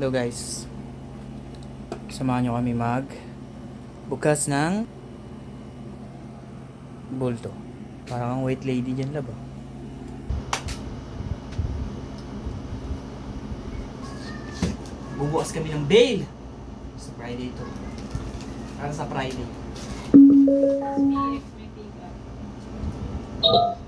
Hello guys. Samahan nyo kami mag bukas ng bulto. Parang ang white lady dyan laba. Ah. Bubukas kami ng bail sa Friday to. Parang sa Friday. May extra